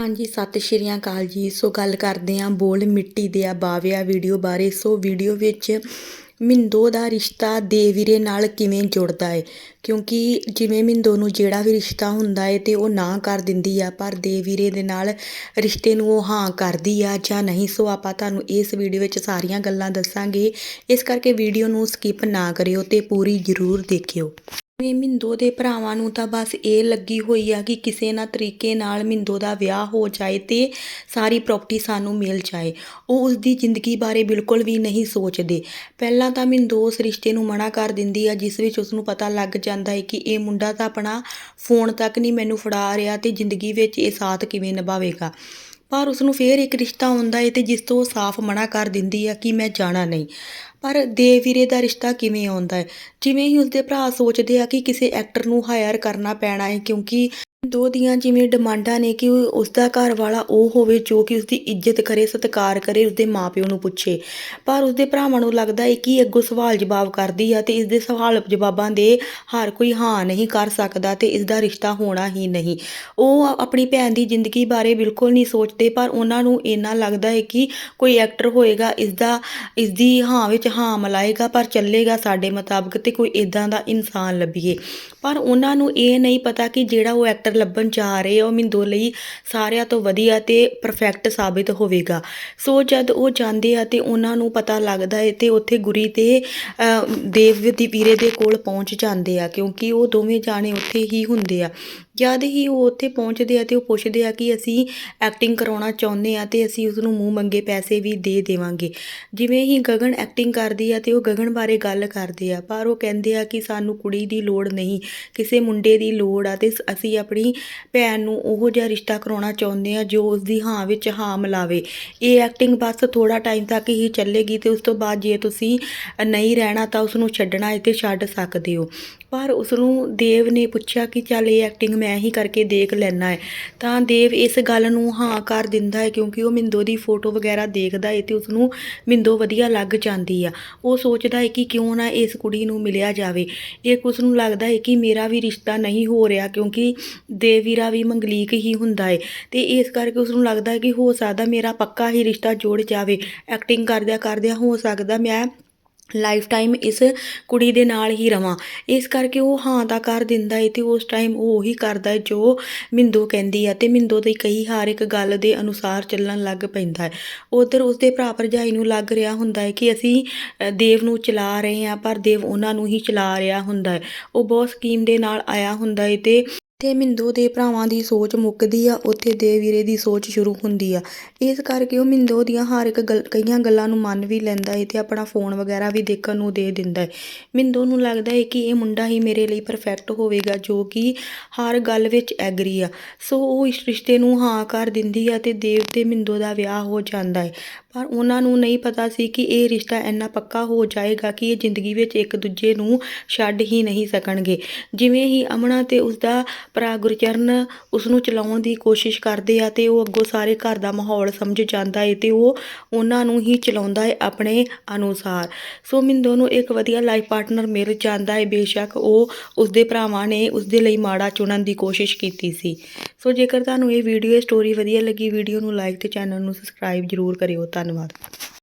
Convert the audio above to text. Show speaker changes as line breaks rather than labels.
ਹਾਂਜੀ, ਸਤਿ ਸ਼੍ਰੀ ਅਕਾਲ ਜੀ। ਸੋ ਗੱਲ ਕਰਦੇ ਹਾਂ ਬੋਲ ਮਿੱਟੀ ਦੇ ਆ ਬਾਵਿਆ ਵੀਡੀਓ ਬਾਰੇ। ਸੋ ਵੀਡੀਓ ਵਿੱਚ ਮਿੰਦੋ ਦਾ ਰਿਸ਼ਤਾ ਦੇਵੀਰੇ ਨਾਲ ਕਿਵੇਂ ਜੁੜਦਾ ਹੈ ਕਿਉਂਕਿ ਜਿਵੇਂ ਮਿੰਦੋ ਨੂੰ ਜਿਹੜਾ ਵੀ ਰਿਸ਼ਤਾ ਹੁੰਦਾ ਹੈ ਤੇ ਉਹ ਨਾ ਕਰ ਦਿੰਦੀ ਆ, ਪਰ ਦੇਵੀਰੇ ਦੇ ਨਾਲ ਰਿਸ਼ਤੇ ਨੂੰ ਉਹ ਹਾਂ ਕਰਦੀ ਆ ਜਾਂ ਨਹੀਂ। ਸੋ ਆਪਾਂ ਤੁਹਾਨੂੰ ਇਸ ਵੀਡੀਓ ਵਿੱਚ ਸਾਰੀਆਂ ਗੱਲਾਂ ਦੱਸਾਂਗੇ। ਇਸ ਕਰਕੇ ਵੀਡੀਓ ਨੂੰ ਸਕਿਪ ਨਾ ਕਰਿਓ ਤੇ ਪੂਰੀ ਜ਼ਰੂਰ ਦੇਖਿਓ। ਜਿਵੇਂ ਮਿੰਦੋ ਦੇ ਭਰਾਵਾਂ ਨੂੰ ਤਾਂ ਬਸ ਇਹ ਲੱਗੀ ਹੋਈ ਆ ਕਿ ਕਿਸੇ ਨਾ ਤਰੀਕੇ ਨਾਲ ਮਿੰਦੋ ਦਾ ਵਿਆਹ ਹੋ ਜਾਏ ਤੇ ਸਾਰੀ ਪ੍ਰਾਪਰਟੀ ਸਾਨੂੰ ਮਿਲ ਜਾਏ। ਉਹ ਉਸ ਦੀ ਜ਼ਿੰਦਗੀ ਬਾਰੇ ਬਿਲਕੁਲ ਵੀ ਨਹੀਂ ਸੋਚਦੇ। ਪਹਿਲਾਂ ਤਾਂ ਮਿੰਦੋ ਉਸ ਰਿਸ਼ਤੇ ਨੂੰ ਮਨਾ ਕਰ ਦਿੰਦੀ ਆ, ਜਿਸ ਵਿੱਚ ਉਸ ਨੂੰ ਪਤਾ ਲੱਗ ਜਾਂਦਾ ਹੈ ਕਿ ਇਹ ਮੁੰਡਾ ਤਾਂ ਆਪਣਾ ਫੋਨ ਤੱਕ ਨਹੀਂ ਮੈਨੂੰ ਫੜਾ ਰਿਹਾ ਤੇ ਜ਼ਿੰਦਗੀ ਵਿੱਚ ਇਹ ਸਾਥ ਕਿਵੇਂ ਨਿਭਾਵੇਗਾ। ਪਰ ਉਸ ਨੂੰ ਫੇਰ ਇੱਕ ਰਿਸ਼ਤਾ ਆਉਂਦਾ ਏ ਤੇ ਜਿਸ ਤੋਂ ਉਹ ਸਾਫ਼ ਮਨਾ ਕਰ ਦਿੰਦੀ ਆ ਕਿ ਮੈਂ ਜਾਣਾ ਨਹੀਂ। ਪਰ ਦੇਵੀਰੇ ਦਾ ਰਿਸ਼ਤਾ ਕਿਵੇਂ ਆਉਂਦਾ ਹੈ ਜਿਵੇਂ ਹੀ ਉਸਦੇ ਭਰਾ ਸੋਚਦੇ ਆ ਕਿ ਕਿਸੇ ਐਕਟਰ ਨੂੰ ਹਾਇਰ ਕਰਨਾ ਪੈਣਾ ਹੈ ਕਿਉਂਕਿ ਦੋ ਦੀਆਂ ਜਿਵੇਂ ਡਿਮਾਂਡਾਂ ਨੇ ਕਿ ਉਸਦਾ ਘਰ ਵਾਲਾ ਉਹ ਹੋਵੇ ਜੋ ਕਿ ਉਸਦੀ ਇੱਜ਼ਤ ਕਰੇ, ਸਤਿਕਾਰ ਕਰੇ, ਉਸਦੇ ਮਾਪਿਓ ਨੂੰ ਪੁੱਛੇ। ਪਰ ਉਸਦੇ ਭਰਾਵਾਂ ਨੂੰ ਲੱਗਦਾ ਹੈ ਕਿ ਅੱਗੋਂ ਸਵਾਲ ਜਵਾਬ ਕਰਦੀ ਆ ਤੇ ਇਸ ਦੇ ਸਵਾਲ ਜਵਾਬਾਂ ਦੇ ਹਰ ਕੋਈ ਹਾਂ ਨਹੀਂ ਕਰ ਸਕਦਾ ਤੇ ਇਸ ਦਾ ਰਿਸ਼ਤਾ ਹੋਣਾ ਹੀ ਨਹੀਂ। ਉਹ ਆਪਣੀ ਭੈਣ ਦੀ ਜ਼ਿੰਦਗੀ ਬਾਰੇ ਬਿਲਕੁਲ ਨਹੀਂ ਸੋਚਦੇ, ਪਰ ਉਹਨਾਂ ਨੂੰ ਇੰਨਾ ਲੱਗਦਾ ਹੈ ਕਿ ਕੋਈ ਐਕਟਰ ਹੋਏਗਾ ਇਸ ਦਾ ਇਸ ਦੀ ਹਾਂ ਵਿੱਚ ਹਾਂ ਮਿਲਾਏਗਾ, ਪਰ ਚੱਲੇਗਾ ਸਾਡੇ ਮੁਤਾਬਕ ਤੇ ਕੋਈ ਇਦਾਂ ਦਾ ਇਨਸਾਨ ਲੱਭੀਏ। ਪਰ ਉਹਨਾਂ ਨੂੰ ਇਹ ਨਹੀਂ ਪਤਾ ਕਿ ਜਿਹੜਾ ਉਹ ਐਕਟਰ ਲੱਭਣ ਜਾ ਰਹੇ ਆ, ਉਹ ਮਿੰਦੋ ਲਈ ਸਾਰਿਆਂ ਤੋਂ ਵਧੀਆ ਤੇ ਪਰਫੈਕਟ ਸਾਬਿਤ ਹੋਵੇਗਾ। ਸੋ ਜਦ ਉਹ ਜਾਂਦੇ ਆ ਤੇ ਉਹਨਾਂ ਨੂੰ ਪਤਾ ਲੱਗਦਾ ਹੈ ਤੇ ਉੱਥੇ ਗੁਰੀ ਤੇ ਦੇਵ ਦੀ ਵੀਰੇ ਦੇ ਕੋਲ ਪਹੁੰਚ ਜਾਂਦੇ ਆ, ਕਿਉਂਕਿ ਉਹ ਦੋਵੇਂ ਜਾਣੇ ਉੱਥੇ ਹੀ ਹੁੰਦੇ ਆ। ਜਦ ਹੀ ਉਹ ਉੱਥੇ ਪਹੁੰਚਦੇ ਆ ਤੇ ਉਹ ਪੁੱਛਦੇ ਆ ਕਿ ਅਸੀਂ ਐਕਟਿੰਗ ਕਰਾਉਣਾ ਚਾਹੁੰਦੇ ਆ ਤੇ ਅਸੀਂ ਉਸ ਨੂੰ ਮੂੰਹ ਮੰਗੇ ਪੈਸੇ ਵੀ ਦੇ ਦੇਵਾਂਗੇ। ਜਿਵੇਂ ਹੀ ਗਗਨ ਐਕਟਿੰਗ ਕਰਦੀ ਆ ਤੇ ਉਹ ਗਗਨ ਬਾਰੇ ਗੱਲ ਕਰਦੇ ਆ, ਪਰ ਉਹ ਕਹਿੰਦੇ ਆ ਕਿ ਸਾਨੂੰ ਕੁੜੀ ਦੀ ਲੋੜ ਨਹੀਂ। ਕਿਸੇ ਮੁੰਡੇ ਦੀ ਲੋੜ ਆ ਤੇ ਅਸੀਂ ਆਪਣੀ ਭੈਣ ਨੂੰ ਉਹੋ ਜਿਹਾ ਰਿਸ਼ਤਾ ਕਰਾਉਣਾ ਚਾਹੁੰਦੇ ਆ ਜੋ ਉਸ ਦੀ ਹਾਂ ਵਿੱਚ ਹਾਂ ਮਿਲਾਵੇ। ਇਹ ਐਕਟਿੰਗ ਬਸ ਥੋੜਾ ਟਾਈਮ ਤੱਕ ਹੀ ਚੱਲੇਗੀ ਤੇ ਉਸ ਤੋਂ ਬਾਅਦ ਜੇ ਤੁਸੀਂ ਨਹੀਂ ਰਹਿਣਾ ਤਾਂ ਉਸ ਨੂੰ ਛੱਡਣਾ ਹੈ ਤੇ ਛੱਡ ਸਕਦੇ ਹੋ। ਪਰ ਉਸ ਨੂੰ ਦੇਵ ਨੇ ਪੁੱਛਿਆ ਕਿ ਚੱਲ ਇਹ ਐਕਟਿੰਗ ਮੈਂ ਹੀ ਕਰਕੇ ਦੇਖ ਲੈਣਾ ਹੈ। ਤਾਂ ਦੇਵ ਇਸ ਗੱਲ ਨੂੰ ਹਾਂ ਕਰ ਦਿੰਦਾ ਹੈ ਕਿਉਂਕਿ ਉਹ ਮਿੰਦੋ ਦੀ ਫੋਟੋ ਵਗੈਰਾ ਦੇਖਦਾ ਹੈ ਤੇ ਉਸ ਨੂੰ ਮਿੰਦੋ ਵਧੀਆ ਲੱਗ ਜਾਂਦੀ ਆ। ਉਹ ਸੋਚਦਾ ਹੈ ਕਿ ਕਿਉਂ ਨਾ ਇਸ ਕੁੜੀ ਨੂੰ ਮਿਲਿਆ ਜਾਵੇ। ਇੱਕ ਉਸ ਨੂੰ ਲੱਗਦਾ ਹੈ ਕਿ ਮੇਰਾ ਵੀ ਰਿਸ਼ਤਾ ਨਹੀਂ ਹੋ ਰਿਹਾ ਕਿਉਂਕਿ ਦੇਵੀਰਾ ਵੀ ਮੰਗਲੀਕ ਹੀ ਹੁੰਦਾ ਹੈ ਤੇ ਇਸ ਕਰਕੇ ਉਸ ਨੂੰ ਲੱਗਦਾ ਹੈ ਕਿ ਹੋ ਸਕਦਾ ਮੇਰਾ ਪੱਕਾ ਹੀ ਰਿਸ਼ਤਾ ਜੁੜ ਜਾਵੇ। ਐਕਟਿੰਗ ਕਰਦਿਆਂ ਕਰਦਿਆਂ ਹੋ ਸਕਦਾ ਮੈਂ ਲਾਈਫ ਟਾਈਮ ਇਸ ਕੁੜੀ ਦੇ ਨਾਲ ਹੀ ਰਵਾਂ। ਇਸ ਕਰਕੇ ਉਹ ਹਾਂ ਦਾ ਕਰ ਦਿੰਦਾ ਹੈ ਤੇ ਉਸ ਟਾਈਮ ਉਹ ਉਹੀ ਕਰਦਾ ਹੈ ਜੋ ਮਿੰਦੋ ਕਹਿੰਦੀ ਹੈ ਤੇ ਮਿੰਦੋ ਦੀ ਕਹੀ ਹਰ ਇੱਕ ਗੱਲ ਦੇ ਅਨੁਸਾਰ ਚੱਲਣ ਲੱਗ ਪੈਂਦਾ ਹੈ ਉਧਰ ਉਸਦੇ ਭਰਾ ਭਰਜਾਈ ਨੂੰ ਲੱਗ ਰਿਹਾ ਹੁੰਦਾ ਹੈ ਕਿ ਅਸੀਂ ਦੇਵ ਨੂੰ ਚਲਾ ਰਹੇ ਹਾਂ ਪਰ ਦੇਵ ਉਹਨਾਂ ਨੂੰ ਹੀ ਚਲਾ ਰਿਹਾ ਹੁੰਦਾ ਹੈ ਉਹ ਬਹੁਤ ਸਕੀਮ ਦੇ ਨਾਲ ਆਇਆ ਹੁੰਦਾ ਹੈ ਤੇ ਜਿੱਥੇ ਮਿੰਦੋ ਦੇ ਭਰਾਵਾਂ ਦੀ ਸੋਚ ਮੁੱਕਦੀ ਆ, ਉੱਥੇ ਦੇ ਵੀਰੇ ਦੀ ਸੋਚ ਸ਼ੁਰੂ ਹੁੰਦੀ ਆ। ਇਸ ਕਰਕੇ ਉਹ ਮਿੰਦੋ ਦੀਆਂ ਹਰ ਇੱਕ ਗੱਲ, ਕਈਆਂ ਗੱਲਾਂ ਨੂੰ ਮੰਨ ਵੀ ਲੈਂਦਾ ਏ ਤੇ ਆਪਣਾ ਫੋਨ ਵਗੈਰਾ ਵੀ ਦੇਖਣ ਨੂੰ ਦੇ ਦਿੰਦਾ ਹੈ ਮਿੰਦੋ ਨੂੰ ਲੱਗਦਾ ਹੈ ਕਿ ਇਹ ਮੁੰਡਾ ਹੀ ਮੇਰੇ ਲਈ ਪਰਫੈਕਟ ਹੋਵੇਗਾ, ਜੋ ਕਿ ਹਰ ਗੱਲ ਵਿੱਚ ਐਗਰੀ ਆ। ਸੋ ਉਹ ਇਸ ਰਿਸ਼ਤੇ ਨੂੰ ਹਾਂ ਕਰ ਦਿੰਦੀ ਆ ਤੇ ਦੇਵ ਤੇ ਮਿੰਦੋ ਦਾ ਵਿਆਹ ਹੋ ਜਾਂਦਾ ਹੈ ਪਰ ਉਹਨਾਂ ਨੂੰ ਨਹੀਂ ਪਤਾ ਸੀ ਕਿ ਇਹ ਰਿਸ਼ਤਾ ਇੰਨਾ ਪੱਕਾ ਹੋ ਜਾਏਗਾ ਕਿ ਇਹ ਜ਼ਿੰਦਗੀ ਵਿੱਚ ਇੱਕ ਦੂਜੇ ਨੂੰ ਛੱਡ ਹੀ ਨਹੀਂ ਸਕਣਗੇ। ਜਿਵੇਂ ਹੀ ਅਮਨਾ ਤੇ ਉਸਦਾ ਭਰਾ ਗੁਰਚਰਨ ਉਸ ਨੂੰ ਚਲਾਉਣ ਦੀ ਕੋਸ਼ਿਸ਼ ਕਰਦੇ ਆ ਤੇ ਉਹ ਅੱਗੋਂ ਸਾਰੇ ਘਰ ਦਾ ਮਾਹੌਲ ਸਮਝ ਜਾਂਦਾ ਏ ਤੇ ਉਹ ਉਹਨਾਂ ਨੂੰ ਹੀ ਚਲਾਉਂਦਾ ਹੈ ਆਪਣੇ ਅਨੁਸਾਰ। ਸੋ ਮਿੰਦੋ ਨੂੰ ਇੱਕ ਵਧੀਆ ਲਾਈਫ ਪਾਰਟਨਰ ਮਿਲ ਜਾਂਦਾ ਹੈ ਬੇਸ਼ੱਕ ਉਹ ਉਸਦੇ ਭਰਾਵਾਂ ਨੇ ਉਸਦੇ ਲਈ ਮਾੜਾ ਚੁਣਨ ਦੀ ਕੋਸ਼ਿਸ਼ ਕੀਤੀ ਸੀ। ਸੋ ਜੇਕਰ ਤੁਹਾਨੂੰ ਇਹ ਵੀਡੀਓ ਸਟੋਰੀ ਵਧੀਆ ਲੱਗੀ ਵੀਡੀਓ ਨੂੰ ਲਾਈਕ ਤੇ ਚੈਨਲ ਨੂੰ ਸਬਸਕ੍ਰਾਈਬ ਜ਼ਰੂਰ ਕਰਿਓ। ਧੰਨਵਾਦ।